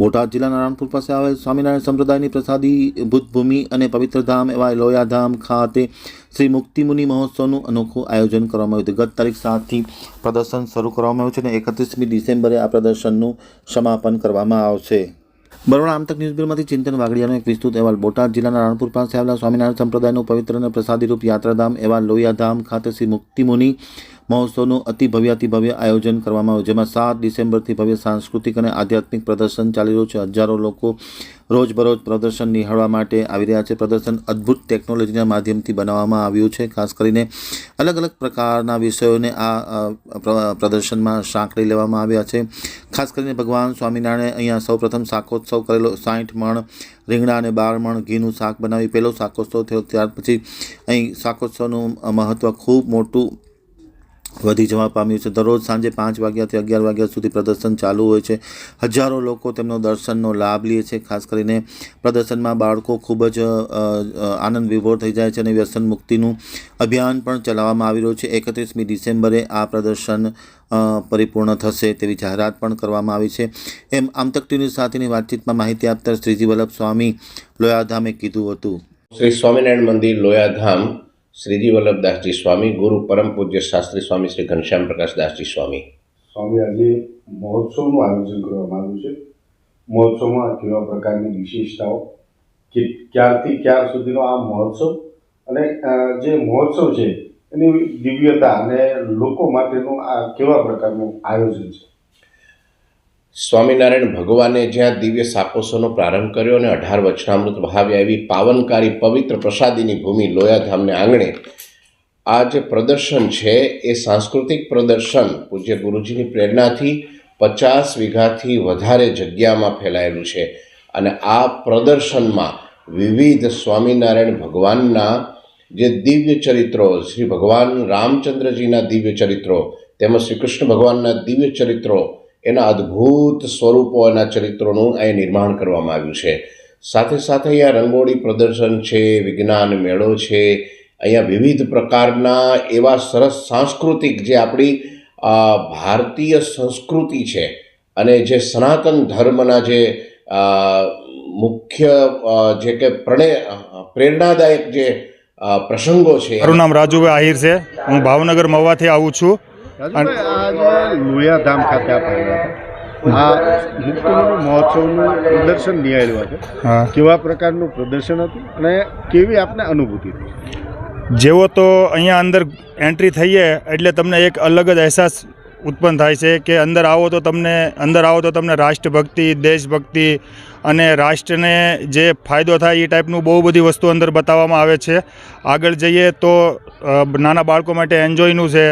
બોટાદ જિલ્લાના રાણપુર પાસે આવેલ સ્વામિનારાયણ સંપ્રદાયની પ્રસાદી ભૂતભૂમિ અને પવિત્ર ધામ એવા લોયાધામ ખાતે શ્રી મુક્તિમુનિ મહોત્સવનું અનોખું આયોજન કરવામાં આવ્યું હતું. ગત તારીખ સાતથી પ્રદર્શન શરૂ કરવામાં આવ્યું છે અને એકત્રીસમી ડિસેમ્બરે આ પ્રદર્શનનું સમાપન કરવામાં આવશે. બરોડા આમતક ન્યૂઝ બ્યુરોમાંથી ચિંતન વાઘડિયાનો એક વિસ્તૃત અહેવાલ. બોટાદ જિલ્લાના રાણપુર પાસે આવેલા સ્વામિનારાયણ સંપ્રદાયનું પવિત્ર અને પ્રસાદીરૂપ યાત્રાધામ એવા લોયાધામ ખાતે શ્રી મુક્તિમુનિ મહોત્સવનું અતિ ભવ્યાતિ ભવ્ય આયોજન કરવામાં આવ્યું, જેમાં સાત ડિસેમ્બરથી ભવ્ય સાંસ્કૃતિક અને આધ્યાત્મિક પ્રદર્શન ચાલી રહ્યું છે. હજારો લોકો રોજબરોજ પ્રદર્શન નિહાળવા માટે આવી રહ્યા છે. પ્રદર્શન અદ્ભુત ટેકનોલોજીના માધ્યમથી બનાવવામાં આવ્યું છે. ખાસ કરીને અલગ અલગ પ્રકારના વિષયોને આ પ્રદર્શનમાં સાંકળી લેવામાં આવ્યા છે. ખાસ કરીને ભગવાન સ્વામિનારાયણે અહીંયા સૌપ્રથમ શાકોત્સવ કરેલો. સાઠ મણ રીંગણા અને બાર મણ ઘીનું શાક બનાવી. પહેલો શાકોત્સવ થયો ત્યાર પછી અહીં શાકોત્સવનું મહત્ત્વ ખૂબ મોટું વધી જવા પામ્યું છે. દરરોજ સાંજે પાંચ વાગ્યાથી અગિયાર વાગ્યા સુધી પ્રદર્શન ચાલુ હોય છે. હજારો લોકો તેમનો દર્શનનો લાભ લે છે. ખાસ કરીને પ્રદર્શનમાં બાળકો ખૂબ જ આનંદ વિભોર થઈ જાય છે અને વ્યસન મુક્તિનું અભિયાન પણ ચલાવવામાં આવી રહ્યું છે. એકત્રીસમી ડિસેમ્બરે આ પ્રદર્શન પરિપૂર્ણ થશે તેવી જાહેરાત પણ કરવામાં આવી છે. એમ આમતક ટીવી સાથેની વાતચીતમાં માહિતી આપતા શ્રીજી વલ્લભ સ્વામી લોયાધામે કીધું હતું. શ્રી સ્વામિનારાયણ મંદિર લોયાધામ શ્રીજી વલ્લભદાસજી સ્વામી, ગુરુ પરમ પૂજ્ય શાસ્ત્રી સ્વામી શ્રી ઘનશ્યામ પ્રકાશદાસજી સ્વામી. સ્વામી, આજે મહોત્સવનું આયોજન કરવામાં આવ્યું છે. મહોત્સવમાં કેવા પ્રકારની વિશેષતાઓ, કે ક્યારથી ક્યાર સુધીનો આ મહોત્સવ અને જે મહોત્સવ છે, એની દિવ્યતા અને લોકો માટેનું આ કેવા પ્રકારનું આયોજન છે? સ્વામિનારાયણ ભગવાને જ્યાં દિવ્ય સાપોસોનો પ્રારંભ કર્યો અને અઢાર વચનામૃત વહાવ્યા એવી પાવનકારી પવિત્ર પ્રસાદીની ભૂમિ લોયાધામને આંગણે આ જે પ્રદર્શન છે. એ સાંસ્કૃતિક પ્રદર્શન પૂજ્ય ગુરુજીની પ્રેરણાથી પચાસ વીઘાથી વધારે જગ્યામાં ફેલાયેલું છે અને આ પ્રદર્શનમાં વિવિધ સ્વામિનારાયણ ભગવાનના જે દિવ્ય ચરિત્રો, શ્રી ભગવાન રામચંદ્રજીના દિવ્ય ચરિત્રો તેમજ શ્રી કૃષ્ણ ભગવાનના દિવ્ય ચરિત્રો એના અદ્ભુત સ્વરૂપો એના ચરિત્રોનું અહીં નિર્માણ કરવામાં આવ્યું છે. સાથે સાથે અહીંયા રંગોળી પ્રદર્શન છે, વિજ્ઞાન મેળો છે, અહીંયા વિવિધ પ્રકારના એવા સરસ સાંસ્કૃતિક જે આપણી ભારતીય સંસ્કૃતિ છે અને જે સનાતન ધર્મના જે મુખ્ય જે કે પ્રણે, પ્રેરણાદાયક જે પ્રસંગો છે. મારું નામ રાજુભાઈ આહિર છે. હું ભાવનગર મવાથી આવું છું. રાજુભાઈ આ લોયાધામ ખાતે આપણે હતા. આ મુક્તિનું મહોત્સવનું પ્રદર્શન નિહાળ્યું છે કેવા પ્રકારનું પ્રદર્શન હતું અને કેવી આપને અનુભૂતિ થઈ? જેવો તો અહીંયા અંદર એન્ટ્રી થઈએ એટલે તમને એક અલગ જ અહેસાસ ઉત્પન્ન થાય છે કે અંદર આવો તો તમને, અંદર આવો તો તમને રાષ્ટ્રભક્તિ, દેશભક્તિ અને રાષ્ટ્રને જે ફાયદો થાય એ ટાઈપનું બહુ બધી વસ્તુ અંદર બતાવવામાં આવે છે. આગળ જઈએ તો નાના બાળકો માટે એન્જોયનું છે.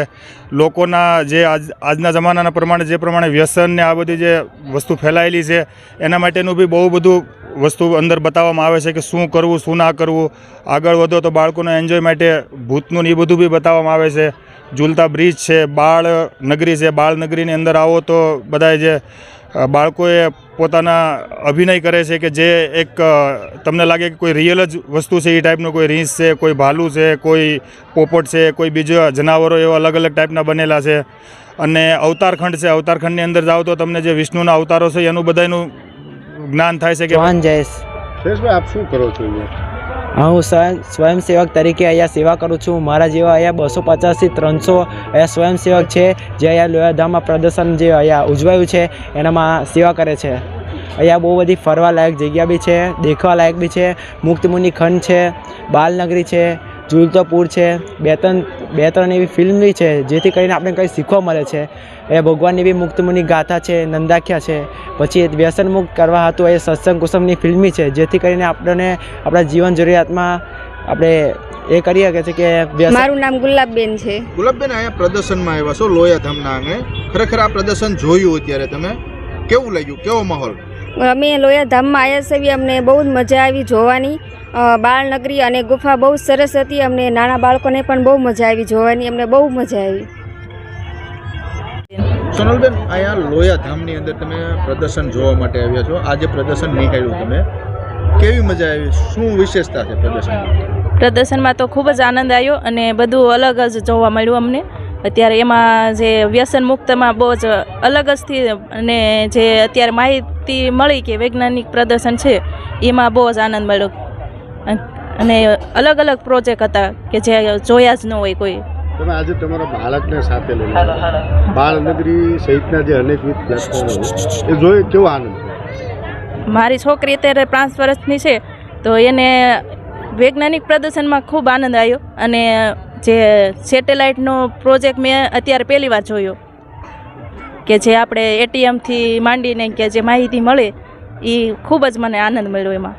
લોકોના જે આજ, આજના જમાનાના પ્રમાણે, જે પ્રમાણે વ્યસન ને આ બધી જે વસ્તુ ફેલાયેલી છે, એના માટેનું બી બહુ બધું વસ્તુ અંદર બતાવવામાં આવે છે કે શું કરવું, શું ના કરવું. આગળ વધો તો બાળકોના એન્જોય માટે ભૂતનું ને એ બધું બી બતાવવામાં આવે છે. ઝૂલતા બ્રિજ છે બાળ નગરી છે બાળ નગરીની અંદર આવો તો બધાય જે બાળકોએ પોતાના અભિનય કરે છે કે જે એક તમને લાગે કે કોઈ રિયલ જ વસ્તુ છે એ ટાઈપનો કોઈ રીંસ છે કોઈ ભાલુ છે કોઈ પોપટ છે કોઈ બીજા જનાવરો એવા અલગ અલગ ટાઈપના બનેલા છે. અને અવતારખંડ છે અવતારખંડની અંદર જાઓ તો તમને જે વિષ્ણુના અવતારો છે એનું બધાનું જ્ઞાન થાય છે કે જયેશ. આપ શું કરો છો હા, હું સ્વયં સ્વયંસેવક તરીકે અહીંયા સેવા કરું છું. મારા જેવા અહીંયા બસો પચાસથી ત્રણસો અહીંયા સ્વયંસેવક છે, જે અહીંયા લોયાધામમાં પ્રદર્શન જે અહીંયા ઉજવાયું છે, એનામાં સેવા કરે છે. અહીંયા બહુ બધી ફરવાલાયક જગ્યા બી છે દેખવાલાયક બી છે. મુક્તમુનિ ખંડ છે, બાલનગરી છે ઝૂલતો પૂર છે. બે ત્રણ બે ત્રણ એવી ફિલ્મ બી છે જેથી કરીને આપણે કંઈ શીખવા મળે છે. એ ભગવાનની બી મુક્તમુનિ ગાથા છે નંદાખ્યા છે. પછી વ્યસન મુક્ત કરવા હતું એ સત્સંગ કુસુમની ફિલ્મી છે જેથી કરીને આપણને આપણા જીવન જરૂરિયાતમાં આપણે એ કરી શકીએ છીએ કે મારું નામ ગુલાબબેન છે. ગુલાબબેન અહીંયા પ્રદર્શનમાં આવ્યા છો લોયાધામના આંગણે. ખરેખર આ પ્રદર્શન જોયું અત્યારે તમે? કેવું લાગ્યું? કેવો માહોલ? અમે લોયાધામમાં આવ્યા છીએ અમને બહુ જ મજા આવી જોવાની. બાળનગરી અને ગુફા બહુ સરસ હતી. અમને નાના બાળકોને પણ બહુ મજા આવી જોવાની અમને બહુ મજા આવી. સોનલબેન અહીંયા લોયાધામની અંદર તમે પ્રદર્શન જોવા માટે આવ્યા છો. આજે પ્રદર્શન નીકળ્યું તમે કેવી મજા આવી? શું વિશેષતા છે પ્રદર્શનમાં પ્રદર્શનમાં તો ખૂબ જ આનંદ આવ્યો અને બધું અલગ જ જોવા મળ્યું અમને. અત્યારે એમાં જે વ્યસન મુક્તમાં બહુ જ અલગ જ થી અને જે અત્યારે માહિતી મળી કે વૈજ્ઞાનિક પ્રદર્શન છે એમાં બહુ જ આનંદ મળ્યો. અન- અને અલગ અલગ પ્રોજેક્ટ હતા કે જે જોયા જ ન હોય કોઈ. તમે આજે તમારા બાળકને સાથે લઈને બાળનગરી સહિતના જે અનેકવિધ પ્લેટફોર્મ એ જોઈ કેવો આનંદ મારી છોકરી અત્યારે પાંચ વર્ષની છે તો એને વૈજ્ઞાનિક પ્રદર્શનમાં ખૂબ આનંદ આવ્યો અને જે સેટેલાઇટનો પ્રોજેક્ટ મેં અત્યારે પહેલી વાર જોયો. કે જે આપણે એટીએમથી માંડીને કે જે માહિતી મળે એ ખૂબ જ મને આનંદ મળ્યો એમાં.